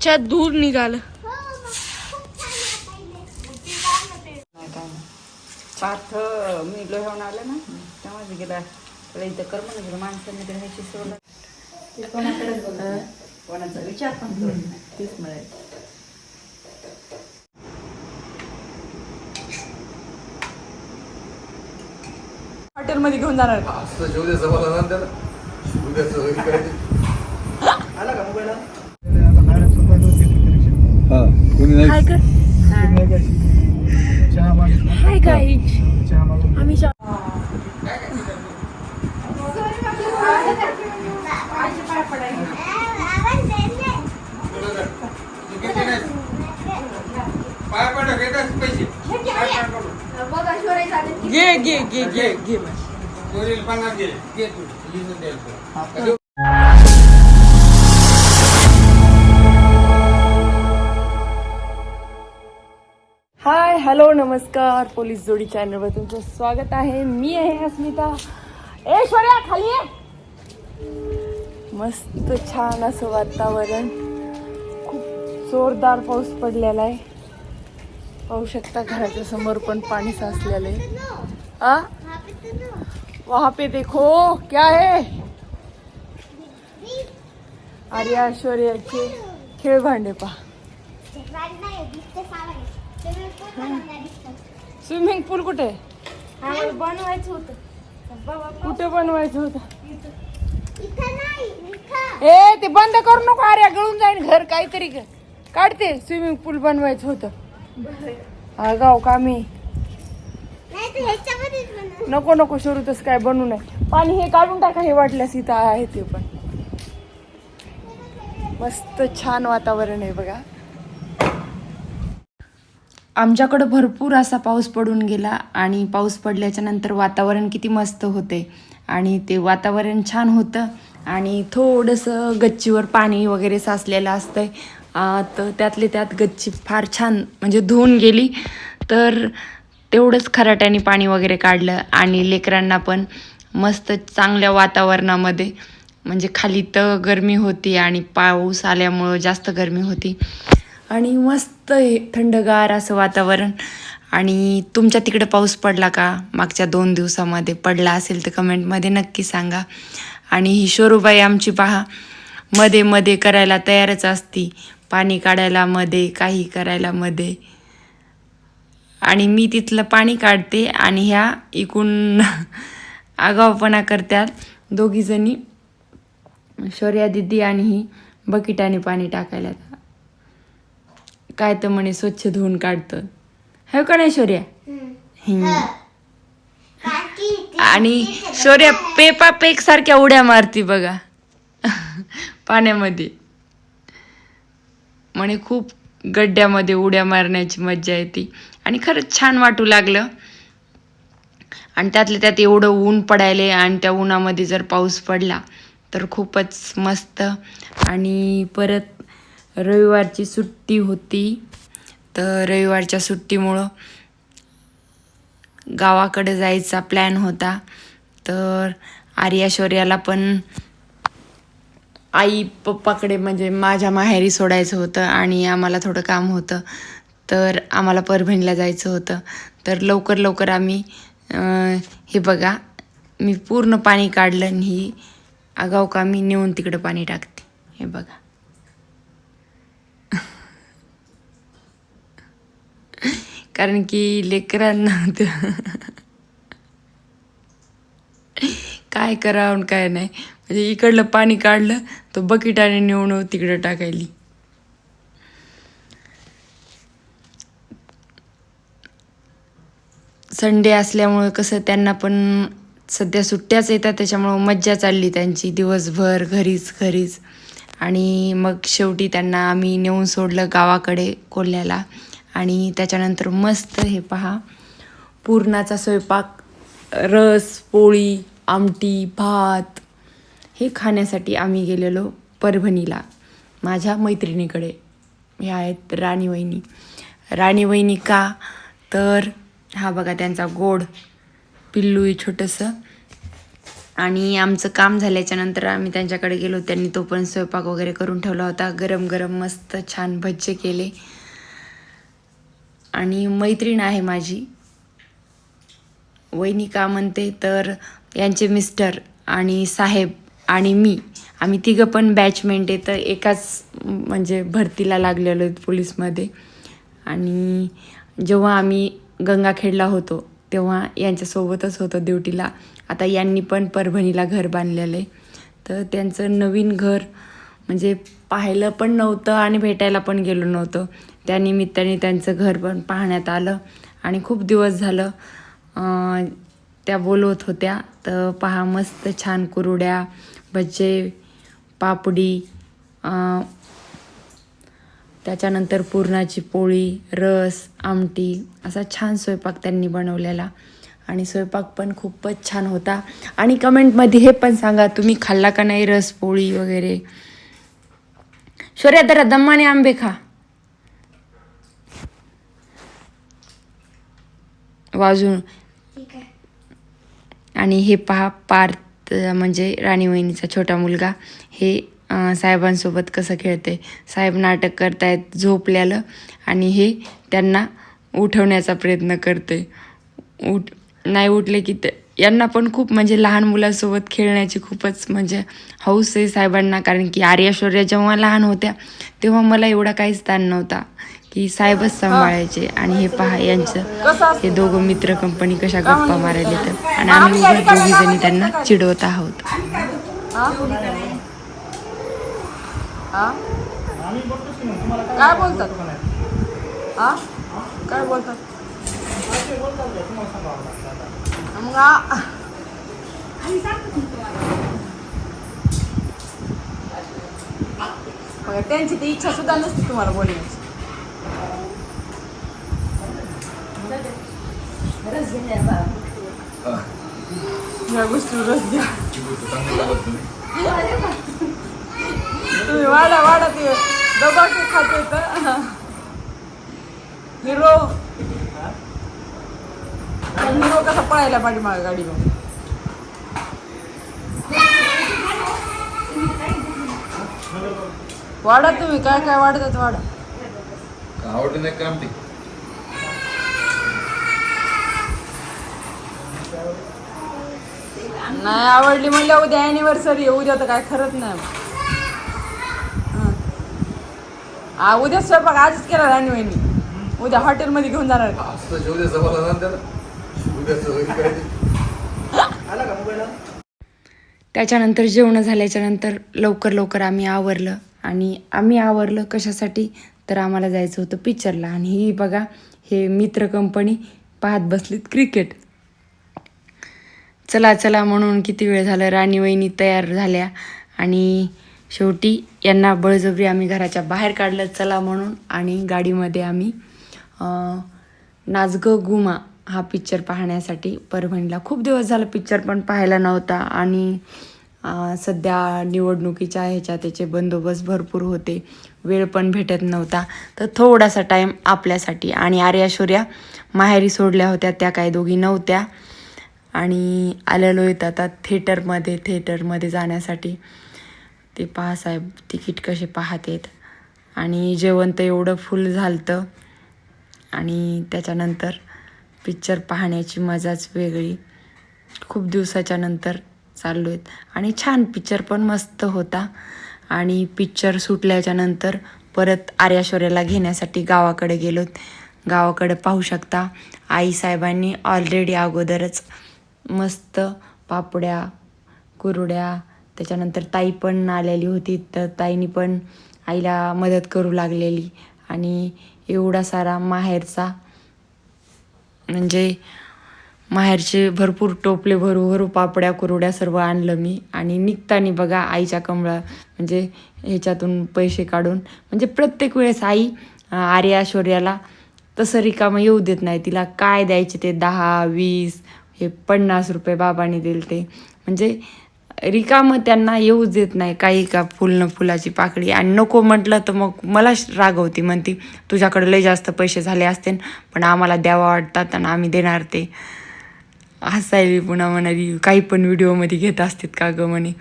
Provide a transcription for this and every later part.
च्या दूर निघालं. नाही पार्थ मी लोह्याहून आलं ना तेव्हाच गेला. त्याला इथं कर म्हणून गेलं माणसांनी तर ह्याची सोडलं ते कोणाकडेच बघत नाही. कोणाचा विचार पण करत नाही. तेच मिळेल हॉटेलमध्ये घेऊन जाणार. का? असं जेवू द्यायचं मला ना त्याला उद्याचं होईल काय हा कोणी नाही हाय कर हाय. काय आम्ही घे घे घे घे घे घे हॅलो नमस्कार पोलीस जोडी चॅनलवर तुमचं स्वागत आहे. मी आहे अस्मिता. ऐश्वर्या खाली मस्त छान असं वातावरण. खूप जोरदार पाऊस पडलेला आहे. पाहू शकता घराच्या समोर पण पाणी साचलेलं आहे. आ? वहाँ पे देखो क्या है? अरे ऐश्वर्याचे खेळ भांडे पहा. स्विमिंग पूल कुठे? बनवायचं होतं. कुठे बनवायचं होतं? ए ते बंद करू नको अरे गळून जाईल घर काहीतरी. काढते स्विमिंग पूल बनवायचं होतं. आगाव कामी. नको नको शरू तसं काय बनवू नये. पाणी हे काढून टाका हे वाटल्यास इथं आहे ते पण. मस्त छान वातावरण आहे बघा. आमच्याकडं भरपूर असा पाऊस पडून गेला आणि पाऊस पडल्याच्या नंतर वातावरण किती मस्त होते. आणि ते वातावरण छान होतं आणि थोडंसं गच्चीवर पाणी वगैरे साचलेलं असतंय. तर त्यातले त्यात गच्ची फार छान म्हणजे धुवून गेली. तर तेवढंच खराट्याने पाणी वगैरे काढलं आणि लेकरांना पण मस्त चांगल्या वातावरणामध्ये म्हणजे खाली तर गरमी होती आणि पाऊस आल्यामुळं जास्त गरमी होती. आणि मस्त हे थंडगार असं वातावरण. आणि तुमच्या तिकडे पाऊस पडला का? मागच्या दोन दिवसामध्ये पडला असेल तर कमेंटमध्ये नक्की सांगा. आणि ही शोरूबाई आमची पहा मध्ये मध्ये करायला तयारच असती. पाणी काढायला मध्ये काही करायला मध्ये. आणि मी तिथलं पाणी काढते आणि ह्या इकून आगावपणा करतात दोघीजणी. शौर्या दिदी आणि ही बकेटाने पाणी टाकायला. काय तर म्हणे स्वच्छ धुवून काढतं. हे का नाही शौर्या? हम्म. आणि शौर्या पेपा पेक सारख्या उड्या मारती बघा. पाण्यामध्ये. म्हणे खूप गड्ड्यामध्ये उड्या मारण्याची मज्जा येते. आणि खरंच छान वाटू लागलं. आणि त्यातल्या त्यात एवढं ऊन पडायले आणि त्या उन्हामध्ये जर पाऊस पडला तर खूपच मस्त. आणि परत रविवारची सुट्टी होती. तर रविवारच्या सुट्टीमुळं गावाकडे जायचा प्लॅन होता. तर आर्या शौर्याला पण आई पप्पाकडे म्हणजे माझ्या माहेरी सोडायचं होतं आणि आम्हाला थोडं काम होतं. तर आम्हाला परभणीला जायचं होतं. तर लवकर लवकर आम्ही हे बघा मी पूर्ण पाणी काढलं आणि ही आगाऊ का मी नेऊन तिकडं पाणी टाकते. हे बघा. कारण की लेकरांना काय करावं काय नाही. म्हणजे इकडलं पाणी काढलं तो बकेटाने नेऊन तिकडं टाकायली. संडे असल्यामुळं कसं त्यांना पण सध्या सुट्ट्याच येतात त्याच्यामुळं मज्जा चालली त्यांची दिवसभर घरीच घरीच. आणि मग शेवटी त्यांना आम्ही नेऊन सोडलं गावाकडे कोल्ह्याला आणि त्याच्यानंतर मस्त हे पहा. पुरणाचा स्वयंपाक रस पोळी आमटी भात हे खाण्यासाठी आम्ही गेलेलो परभणीला माझ्या मैत्रिणीकडे. हे आहेत राणी वहिनी. राणी वहिनी का? तर हा बघा त्यांचा गोड पिल्लू आहे छोटंसं. आणि आमचं काम झाल्याच्यानंतर आम्ही त्यांच्याकडे गेलो. त्यांनी तो पण स्वयंपाक वगैरे करून ठेवला होता. गरम गरम मस्त छान भज्जे केले. आणि मैत्रीण आहे माझी. वहिनी का म्हणते तर यांचे मिस्टर आणि साहेब आणि मी आम्ही तिघं पण बॅचमेंट आहे तर एकाच म्हणजे भरतीला लागलेलो आहेत पोलीसमध्ये. आणि जेव्हा आम्ही गंगाखेडला होतो तेव्हा यांच्यासोबतच होतो ड्युटीला. आता यांनी पण परभणीला घर बांधलेलं आहे. तर त्यांचं नवीन घर म्हणजे पाहिलं पण नव्हतं आणि भेटायला पण गेलो नव्हतं. त्या निमित्ताने त्यांचं घर पण पाहण्यात आलं. आणि खूप दिवस झालं त्या बोलवत होत्या. तर पहा मस्त छान कुरुड्या भज्जे पापडी त्याच्यानंतर पुरणाची पोळी रस आमटी असा छान स्वयंपाक त्यांनी बनवलेला. आणि स्वयंपाक पण खूपच छान होता. आणि कमेंटमध्ये हे पण सांगा तुम्ही खाल्ला का नाही रस पोळी वगैरे? शौर्या जरा दम्माने आंबे खा. वाजून. आणि हे पहा पार्थ म्हणजे राणी वहिनीचा छोटा मुलगा. हे साहेबांसोबत कसं खेळते. साहेब नाटक करतायत झोपल्यालं. आणि हे त्यांना उठवण्याचा प्रयत्न करते. उठ नाही उठले की ते यांना पण खूप म्हणजे लहान मुलांसोबत खेळण्याची खूपच म्हणजे हौस आहे साहेबांना. कारण की आर्या शौर्या जेव्हा लहान होत्या तेव्हा मला एवढा काहीच ताण नव्हता. की साहेबच सांभाळायचे आणि हे पहा यांचं हे दोघं मित्र कंपनी कशा गप्पा मारायला येतात. आणि आम्ही दोघी जणी त्यांना चिडवत आहोत. काय बोलतात काय बोलतात मग त्यांची ती इच्छा सुद्धा नसते तुम्हाला बोलण्याची या गोष्टी रस द्या तुम्ही वाढा वाढा ते डबा के खाते तर हिरो हिरो कसा पळायला पाहिजे गाडी गाडीवर वाढा तुम्ही काय काय वाढतात वाढा. आवडलं नाही काम ते नाही आवडली म्हणलं उद्या अॅनिव्हर्सरी उद्या तर काय खरंच नाही. उद्या स्वयंपाक आजच केला राणी वहिनी. उद्या हॉटेलमध्ये घेऊन जाणार. त्याच्यानंतर जेवणं झाल्याच्यानंतर लवकर लवकर आम्ही आवरलं. आणि आम्ही आवरलं कशासाठी? तर आम्हाला जायचं होतं पिक्चरला. आणि ही बघा हे मित्र कंपनी पाहत बसलीत क्रिकेट चला चला म्हणून किती वेळ झालं? राणी वहिनी तयार झाल्या. आणि शेवटी यांना बळजबरी आम्ही घराच्या बाहेर काढलं. चला म्हणून आणि गाडीमध्ये आम्ही अं, गुमा हा पिक्चर पाहण्यासाठी परभणीला. खूप दिवस झालं पिक्चर पण पाहायला नव्हता आणि सध्या निवडणुकीच्या ह्याच्या त्याचे बंदोबस्त भरपूर होते. वेळ पण भेटत नव्हता. तर थोडासा टाईम आपल्यासाठी आणि आर्याशुर्या माहेरी सोडल्या होत्या त्या काही दोघी नव्हत्या. आणि आलेलो आहेत आता थिएटरमध्ये थिएटरमध्ये जाण्यासाठी. ते पहा साहेब तिकीट कसे पाहतेत. आणि जेवण तर एवढं फुल झालं आणि त्याच्यानंतर पिक्चर पाहण्याची मजाच वेगळी. खूप दिवसाच्या नंतर चाललो आहेत. आणि छान पिक्चर पण मस्त होता. आणि पिक्चर सुटल्याच्या नंतर परत आर्याश्वर्याला घेण्यासाठी गावाकडे गेलोत. गावाकडे पाहू शकता. आईसाहेबांनी ऑलरेडी अगोदरच मस्त पापड्या कुरड्या त्याच्यानंतर ताई पण आलेली होती तर ताईनी पण आईला मदत करू लागलेली. आणि एवढा सारा माहेरचा म्हणजे माहेरचे भरपूर टोपले भरू भरू पापड्या कुरड्या सर्व आणलं मी. आणि निघताना बघा आईच्या कमळा म्हणजे ह्याच्यातून पैसे काढून म्हणजे प्रत्येक वेळेस आई आर्या शौर्याला तसं रिकामं येऊ देत नाही. तिला काय द्यायचे ते दहा वीस हे पन्नास रुपये बाबांनी दिले ते म्हणजे रिकामं त्यांना येऊच देत नाही काही का फुल न फुलाची पाकळी. आणि नको म्हटलं तर मग मला रागवती म्हणती तुझ्याकडे लय जास्त पैसे झाले असते पण आम्हाला द्यावा वाटतात आणि आम्ही देणार ते. हसायली पुन्हा म्हणाली काही पण व्हिडिओमध्ये घेत असतात का गं म्हणे.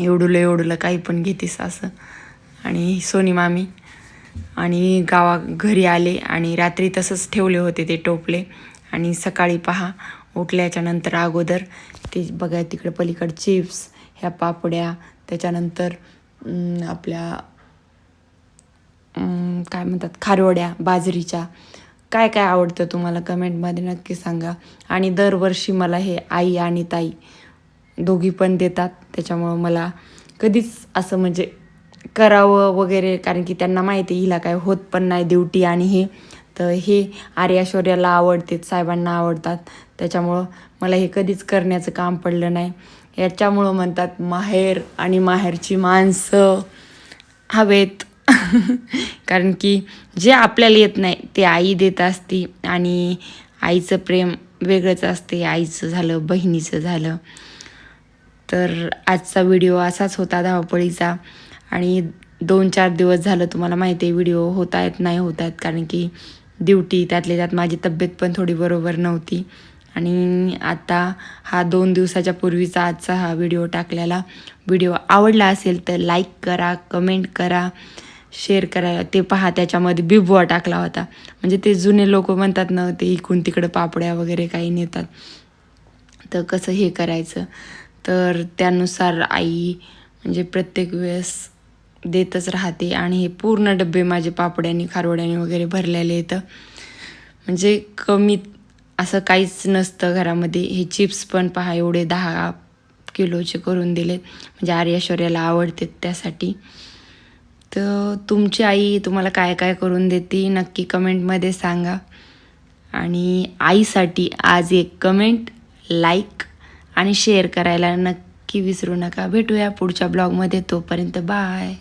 एवढुलं एवढुलं काही पण घेतेस असं. आणि सोनी मामी आणि गावा घरी आले आणि रात्री तसंच ठेवले होते ते टोपले. आणि सकाळी पहा उठल्याच्या नंतर अगोदर ते बघा तिकडे पलीकडे चिप्स ह्या पापड्या त्याच्यानंतर आपल्या काय म्हणतात खारवड्या बाजरीच्या. काय काय आवडतं तुम्हाला कमेंटमध्ये नक्की सांगा. आणि दरवर्षी मला हे आई आणि ताई दोघी पण देतात. त्याच्यामुळं मला कधीच असं म्हणजे करावं वगैरे कारण की त्यांना माहिती हिला काय होत पण नाही ड्युटी आणि हे. तर हे आर्याश्वर्याला आवडते साहेबांना आवडतात. त्याच्यामुळं मला हे कधीच करण्याचं काम पडलं नाही. याच्यामुळं म्हणतात माहेर आणि माहेरची माणसं हवेत. कारण की जे आपल्याला येत नाही ते आई देत असती आणि आईचं प्रेम वेगळंच असते. आईचं झालं बहिणीचं झालं. तर आजचा व्हिडिओ असाच होता धावपळीचा. आणि दोन चार दिवस झालं तुम्हाला माहिती आहे व्हिडिओ होत आहेत नाही होत आहेत. कारण की ड्युटी त्यातल्या त्यात माझी तब्येत पण थोडी बरोबर नव्हती. आणि आता हा दोन दिवसाच्या पूर्वीचा आजचा हा व्हिडिओ टाकलेला व्हिडिओ आवडला असेल तर लाईक करा कमेंट करा शेअर करा. ते पहा त्याच्यामध्ये बिबवा टाकला होता. म्हणजे ते जुने लोक म्हणतात ना ते इकून तिकडं पापड्या वगैरे काही नेतात. तर कसं हे करायचं? तर त्यानुसार आई म्हणजे प्रत्येक वेळेस देतच राहते. आणि हे पूर्ण डबे माझे पापड्याने खारवड्याने वगैरे भरलेले येतं म्हणजे कमी असं काहीच नसतं घरामध्ये. हे चिप्स पण पहा एवढे दहा किलोचे करून दिलेत. म्हणजे आर्यश्वर्याला आवडते त्यासाठी. तर तुमची आई तुम्हाला काय काय करून देते नक्की कमेंटमध्ये सांगा. आणि आईसाठी आज एक कमेंट लाईक आणि शेअर करायला नक्की विसरू नका. भेटूया पुढच्या ब्लॉगमध्ये. तोपर्यंत बाय.